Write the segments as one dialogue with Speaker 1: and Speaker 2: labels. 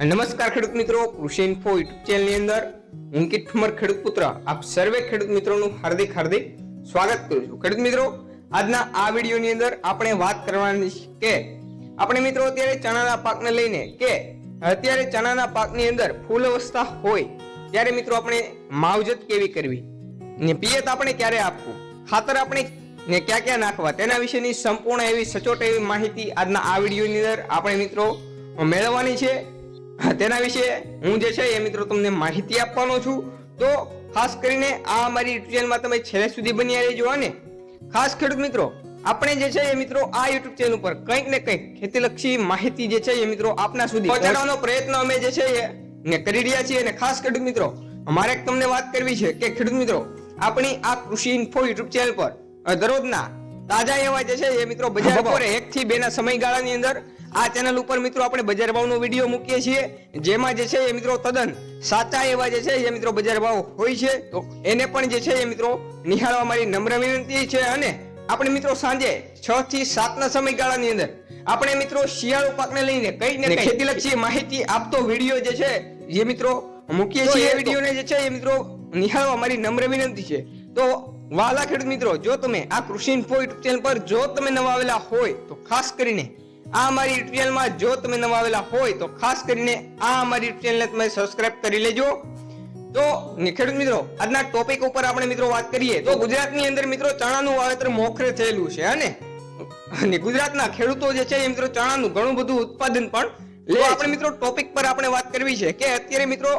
Speaker 1: નમસ્કાર ખેડૂત મિત્રો, કૃષિ ઇન્ફો યુટ્યુબ ચેનલની અંદર. હું કિટ ઠુમર ખેડૂત પુત્ર. આપ સર્વે ખેડૂત મિત્રોનું હાર્દિક હાર્દિક સ્વાગત કરું છું. ખેડૂત મિત્રો, આજના આ વિડીયોની અંદર આપણે વાત કરવાની કે, આપણે મિત્રો અત્યારે ચણાના પાકને લઈને કે, અત્યારે ચણાના પાકની અંદર ફૂલ અવસ્થા હોય, ત્યારે મિત્રો આપણે માવજત કેવી કરવી? ને પિયત આપણે ક્યારે આપવું? ખાતર આપણે ને ક્યાં ક્યાં નાખવા? તેના વિશેની સંપૂર્ણ એવી સચોટ એવી માહિતી આજના આ વિડીયોની અંદર આપણે મિત્રો મેળવવાની છે. તેના વિશે હું જે છે એ મિત્રો તમને માહિતી આપવાનો છું. તો ખાસ કરીને આ અમારી યુટ્યુબ તમે છેલ્લે સુધી બન્યા રહેજો અને ખાસ ખેડૂત મિત્રો આપણે જે છે એ મિત્રો આ યુટ્યુબ ચેનલ ઉપર કંઈક ને કંઈક ખેતીલક્ષી માહિતી જે છે એ મિત્રો આપના સુધી પહોંચાડવાનો પ્રયત્ન અમે જે છે એ ને કરી રહ્યા છીએ અને ખાસ ખેડૂત મિત્રો અમારે તમને વાત કરવી છે કે ખેડૂત મિત્રો આપણી આ કૃષિ ઇન્ફો યુટ્યુબ ચેનલ પર દરરોજના તાજા એવા જે છે એ મિત્રો બજાર બપોરે. એક થી બે ના સમયગાળાની અંદર આ ચેનલ ઉપર મિત્રો આપણે બજાર ભાવનો વીડિયો મૂકીએ છીએ. જેમાં જે છે એ મિત્રો તદ્દન સાચા એવા જે છે એ મિત્રો બજાર ભાવ હોય છે. તો એને પણ જે છે એ મિત્રો નિહાળવા મારી નમ્ર વિનંતી છે અને આપણે મિત્રો સાંજે છ થી સાત ના સમયગાળાની અંદર આપણે મિત્રો શિયાળુ પાકને લઈને કઈ ને ખેતી લક્ષી માહિતી આપતો વીડિયો જે છે એ મિત્રો મૂકીએ છીએ. એ વિડીયોને જે છે એ મિત્રો નિહાળવા મારી નમ્ર વિનંતી છે. તો વાલા ખેડૂત મિત્રો જો તમે આ કૃષિ ઇન્ફો યુટ્યુબ ચેનલ પર જો તમે નવા આવેલા હોય તો ખાસ કરીને આ અમારી ટ્યુટોરિયલમાં જો તમે નવા આવેલા હોય તો ખાસ કરીને આ અમારી યુટ્યુબ ચેનલને તમે સબસ્ક્રાઇબ કરી લેજો. તો ને ખેડૂત મિત્રો આજના ટોપિક ઉપર આપણે મિત્રો વાત કરીએ તો ગુજરાતની અંદર મિત્રો ચણાનું વાવેતર મોખરે થયેલું છે અને અને ગુજરાતના ખેડૂતો જે છે એ મિત્રો ચણાનું ઘણું બધું ઉત્પાદન પણ લે આપણે મિત્રો ટોપિક પર આપણે વાત કરવી છે કે અત્યારે મિત્રો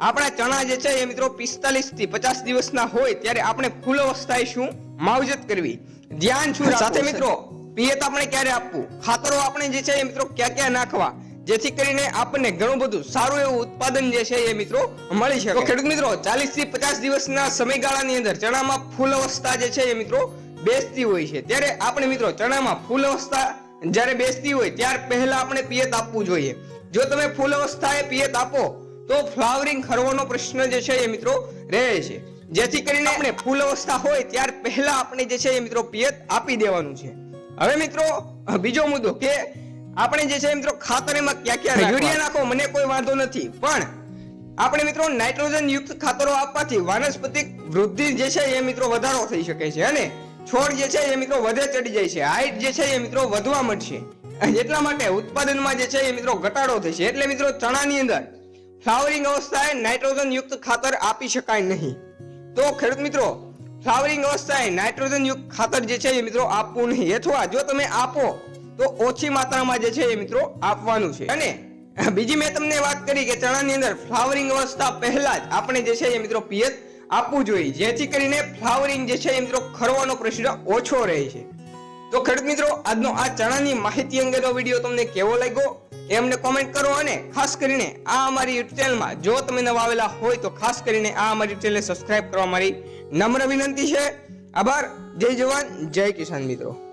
Speaker 1: આપણા ચણા જે છે એ મિત્રો 45 થી પચાસ દિવસના હોય ત્યારે આપણે ફૂલ અવસ્થાએ શું માવજત કરવી? ધ્યાન શું સાથે મિત્રો પિયત આપણે ક્યારે આપવું? ખાતરો આપણે જે છે એ મિત્રો ક્યાં ક્યાં નાખવા? જેથી કરીને આપણને ઘણું બધું સારું એવું ઉત્પાદન જે છે એ મિત્રો મળી શકે. ખેડૂત મિત્રો 40 થી પચાસ દિવસના સમયગાળાની અંદર ચણામાં ફૂલ અવસ્થા જે છે એ મિત્રો બેસતી હોય છે. ત્યારે આપણે મિત્રો ચણામાં ફૂલ અવસ્થા જ્યારે બેસતી હોય, ત્યાર પહેલા આપણે પિયત આપવું જોઈએ. જો તમે ફૂલ અવસ્થાએ પિયત આપો, તો ફ્લાવરિંગ ખરવાનો પ્રશ્ન જે છે એ મિત્રો રહે છે. જેથી કરીને આપણે ફૂલ અવસ્થા હોય, ત્યાર પહેલા આપણે જે છે એ મિત્રો પિયત આપી દેવાનું છે. હવે મિત્રો બીજો મુદ્દો કે આપણે જે છે મિત્રો ખાતર એમાં ક્યાં ક્યાં યુરિયા નાખો મને કોઈ વાંધો નથી. પણ આપણે મિત્રો નાઇટ્રોજન યુક્ત ખાતરો આપવાથી વાનસ્પતિક વૃદ્ધિ જે છે એ મિત્રો વધારો થઈ શકે છે અને છોડ જે છે એ મિત્રો વધે ચડી જાય છે. હાઈટ જે છે એ મિત્રો વધવા મળશે એટલા માટે ઉત્પાદનમાં જે છે એ મિત્રો ઘટાડો થશે. એટલે મિત્રો ચણાની અંદર ફ્લાવરિંગ અવસ્થાએ નાઇટ્રોજન યુક્ત ખાતર આપી શકાય નહીં. તો ખેડૂત મિત્રો ફ્લાવરિંગ અવસ્થાએ નાઇટ્રોજન યુક્ત ખાતર જે છે એ મિત્રો આપવું નહીં. અથવા જો તમે આપો, તો ઓછી માત્રામાં જે છે એ મિત્રો આપવાનું છે. અને બીજી મેં તમને વાત કરી કે ચણાની અંદર ફ્લાવરિંગ અવસ્થા પહેલા જ આપણે જે છે એ મિત્રો પિયત આપવું જોઈએ. જેથી કરીને ફ્લાવરિંગ જે છે એ મિત્રો ખરવાનો પ્રશ્ન ઓછો રહે છે. તો ખેડૂત મિત્રો, આજનો આ ચણાની માહિતી અંગેનો વીડિયો તમને કેવો લાગ્યો? એ અમને કોમેન્ટ કરો અને ખાસ કરીને આ અમારી યુટ્યુબ ચેનલમાં જો તમે નવા આવેલા હોય તો ખાસ કરીને આ અમારી ચેનલને સબસ્ક્રાઇબ કરવા મારી નમ્ર વિનંતી છે. આભાર. જય જવાન. જય કિસાન મિત્રો.